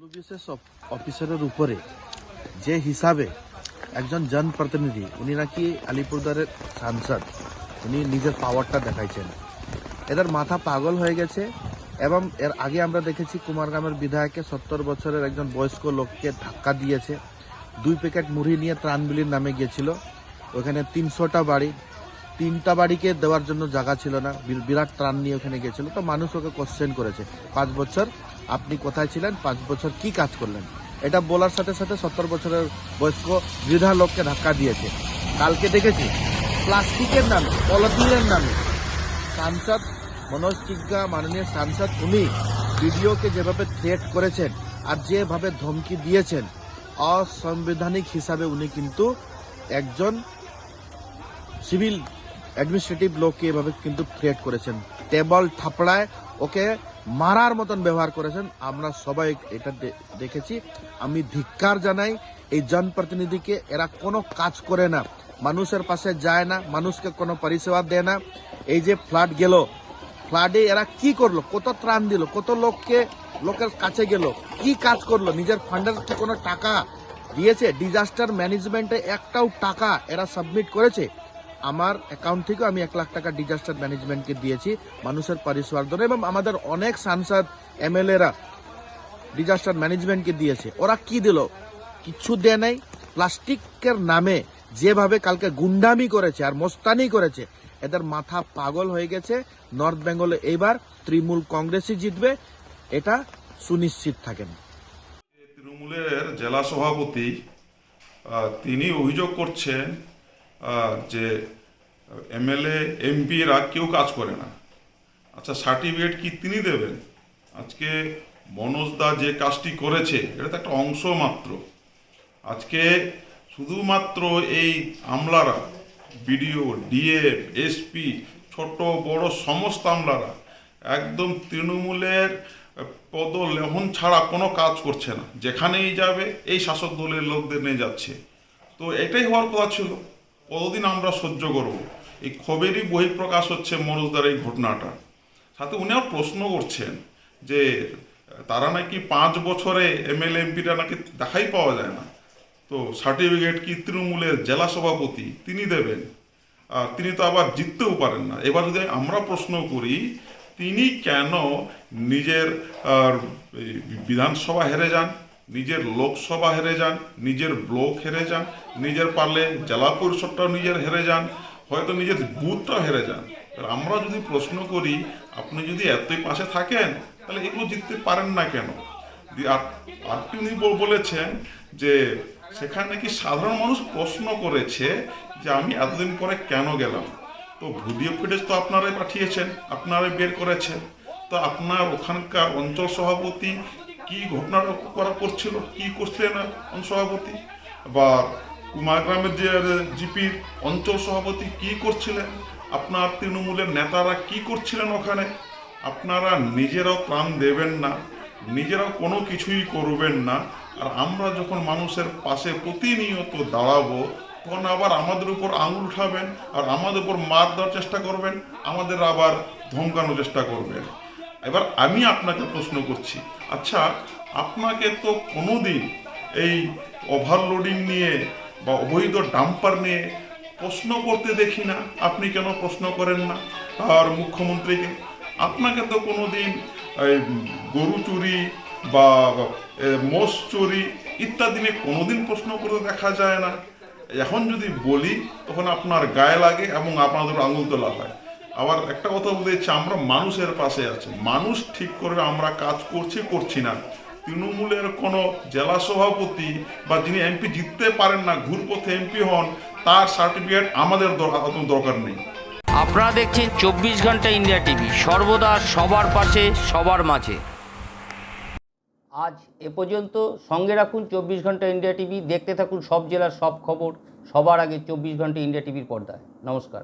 ডব্লিউবিএসএস অফিসারের উপরে যে হিসাবে একজন জনপ্রতিনিধি উনি নাকি আলিপুরদারের সাংসদ, উনি নিজের পাওয়ারটা দেখাইছেন। এদের মাথা পাগল হয়ে গেছে এবং এর আগে আমরা দেখেছি কুমারগ্রামের বিধায়ককে সত্তর বছরের একজন বয়স্ক লোককে ধাক্কা দিয়েছে। দুই প্যাকেট মুড়ি নিয়ে ত্রাণবিলির নামে গিয়েছিল। ওখানে তিনশোটা বাড়ি তিনটা বাড়িকে দেওয়ার জন্য জায়গা ছিল না। বিরাট ত্রাণ নিয়ে ওখানে গেছিল। তো মানুষ ওকে কোশ্চেন করেছে। পাঁচ বছর আপনি কোথায় ছিলেন? পাঁচ বছর কি কাজ করলেন? এটা বলার সাথে সাথে সত্তর বছরের বয়স্ক বৃদ্ধা লোককে ধাক্কা দিয়েছে। কালকে দেখেছি, প্লাস্টিকের নামে, পলিথিনের নামে। সাংসদ মনোজ টিগ্গা, মাননীয় সাংসদ, উনি ভিডিওকে যেভাবে থ্রেট করেছেন আর যেভাবে ধমকি দিয়েছেন, অসাংবিধানিক হিসাবে উনি কিন্তু একজন সিভিল অ্যাডমিনিস্ট্রেটিভ লোককে এভাবে কিন্তু থ্রেট করেছেন। টেবল থাপড়ায় ওকে মারার মতন ব্যবহার করেছেন। আমরা সবাই এটা দেখেছি। আমি ধিক্কার জানাই, এই জনপ্রতিনিধিকে এরা কোনো কাজ করে না। মানুষের পাশে যায় না, মানুষকে কোনো পরিষেবা দেয় না। এই যে ফ্লাড গেল ফ্লাডে এরা কি করল? কত ত্রাণ দিল? কত লোককে, লোকের কাছে গেল? কি কাজ করল? নিজের ফান্ডের কি কোনো টাকা দিয়েছে? ডিজাস্টার ম্যানেজমেন্টে একটাও টাকা এরা সাবমিট করেছে? আমার অ্যাকাউন্ট থেকে আমি এক লাখ টাকা ডিজাস্টার ম্যানেজমেন্টকে দিয়েছি, মানুষের জন্য এবং আমাদের অনেক সাংসদ, এমএলএরা ডিজাস্টার ম্যানেজমেন্টকে দিয়েছে। ওরা কি দিল? কিছু দেয় নাই। প্লাস্টিকের নামে যেভাবে কালকে গুন্ডামি করেছে আর মোস্তানি করেছে, এদের মাথা পাগল হয়ে গেছে। নর্থ বেঙ্গলে এইবার তৃণমূল কংগ্রেসই জিতবে, এটা সুনিশ্চিত থাকেন। তৃণমূলের জেলা সভাপতি তিনি অভিযোগ করছেন যে এমএলএ, এমপিরা কেউ কাজ করে না। আচ্ছা সার্টিফিকেট কি তিনি দেবেন? আজকে মনোজ দা যে কাজটি করেছে, এটা তো একটা অংশ মাত্র। আজকে শুধুমাত্র এই আমলারা, বিডিও, ডিএফ, এসপি, ছোট, বড়, সমস্ত আমলারা, একদম তৃণমূলের পদ লেহন ছাড়া কোনো কাজ করছে না। যেখানেই যাবে, এই শাসক দলের লোকদের নিয়ে যাচ্ছে। তো এটাই হওয়ার কথা ছিল। কতদিন আমরা সহ্য করব? এই খবরেরই বহিঃপ্রকাশ হচ্ছে মনোজদার এই ঘটনাটা। সাথে উনিও প্রশ্ন করছেন যে, তারা নাকি পাঁচ বছরে এমএলএ এমপিরা নাকি দেখাই পাওয়া যায় না। তো সার্টিফিকেট কি তৃণমূলের জেলা সভাপতি তিনি দেবেন? আর তিনি তো আবার জিততেও পারেন না। এবার যদি আমরা প্রশ্ন করি, তিনি কেন নিজের বিধানসভা হেরে যান? নিজের লোকসভা হেরে যান, নিজের ব্লক হেরে যান, নিজের পারলে জেলা পরিষদটাও নিজের হেরে যান, হয়তো নিজের বুথটাও হেরে যান। আমরা যদি প্রশ্ন করি, আপনি যদি এতই পাশে থাকেন, তাহলে এগুলো জিততে পারেন না কেন? আর তিনি বলেছেন যে, সেখানে কি সাধারণ মানুষ প্রশ্ন করেছে যে আমি এতদিন পরে কেন গেলাম? তো ভিডিও ফুটেজ তো আপনারাই পাঠিয়েছেন, আপনারাই বের করেছেন। তো আপনার ওখানকার অঞ্চল সভাপতি কি ঘটনা করা করছিল, কি করছিলেন সভাপতি? বা কুমারগ্রামের যে জিপির অঞ্চল সভাপতি কি করছিলেন? আপনার তৃণমূলের নেতারা কি করছিলেন ওখানে? আপনারা নিজেরাও প্রাণ দেবেন না, নিজেরাও কোনো কিছুই করবেন না। আর আমরা যখন মানুষের পাশে প্রতিনিয়ত দাঁড়াবো, তখন আবার আমাদের উপর আঙুল উঠাবেন, আর আমাদের উপর মার দেওয়ার চেষ্টা করবেন, আমাদের আবার ধমকানোর চেষ্টা করবেন। এবার আমি আপনাকে প্রশ্ন করছি। আচ্ছা আপনাকে তো কোনোদিন এই ওভারলোডিং নিয়ে বা অবৈধ ডাম্পার নিয়ে প্রশ্ন করতে দেখি না। আপনি কেন প্রশ্ন করেন না আর মুখ্যমন্ত্রীকে? আপনাকে তো কোনোদিন এই গরু চুরি বা মোষ চুরি ইত্যাদি নিয়ে কোনো দিন প্রশ্ন করতে দেখা যায় না। এখন যদি বলি, তখন আপনার গায়ে লাগে এবং আপনাদের আঙুল তোলা হয়। আবার একটা কথা বলতে চাই আমরা মানুষের পাশে আছি। মানুষ ঠিক করবে আমরা কাজ করছি করছি না। তৃণমূলের কোনো জেলা সভাপতি বা যিনি এমপি জিততে পারেন না ঘুরপথে এমপি হন তার সার্টিফিকেট আমাদের দরকার নেই। আপনারা দেখছেন চব্বিশ ঘণ্টা ইন্ডিয়া টিভি সর্বদা সবার পাশে সবার মাঝে। আজ এ পর্যন্ত সঙ্গে রাখুন চব্বিশ ঘণ্টা ইন্ডিয়া টিভি দেখতে থাকুন সব জেলার সব খবর সবার আগে চব্বিশ ঘণ্টা ইন্ডিয়া টিভির পর্দায়। নমস্কার।